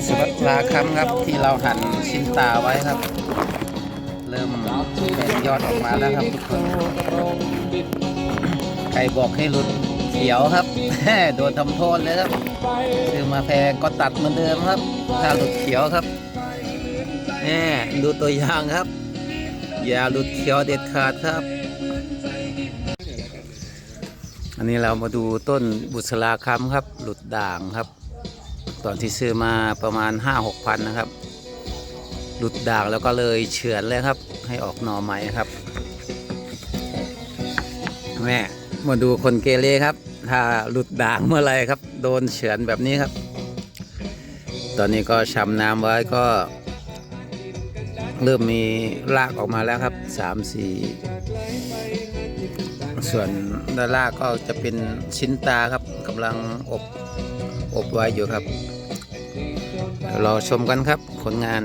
บุษราลาคำครับที่เราหั่นชิ้นตาไว้ครับ เริ่มแตกยอดออกมาแล้วครับทุกคนใครบอกให้หลุดเขียวครับโดนทำโทษเลยครับซื้อมาแพงก็ตัดเหมือนเดิมครับ ถ้าหลุดเขียวครับแน่ดูตัวอย่างครับ อย่าหลุดเขียวเด็ดขาดครับ อันนี้เรามาดูต้นบุษราคำครับ หลุดด่างครับ ตอนที่ซื้อมาประมาณ 5 6พันนะครับ หลุดด่างแล้วก็เลยเฉือนเลยครับ ให้ออกหน่อใหม่ครับ แม่มาดูคนเกเรครับ ถ้าหลุดด่างเมื่อไรครับ โดนเฉือนแบบนี้ครับ ตอนนี้ก็ชำน้ำไว้ก็ เริ่มมีรากออกมาแล้วครับสาม ส่วนด้านล่างก็จะเป็นชิ้นตาครับกำลังอบอบไว้อยู่ครับเดี๋ยวราชมกันครับผลงาน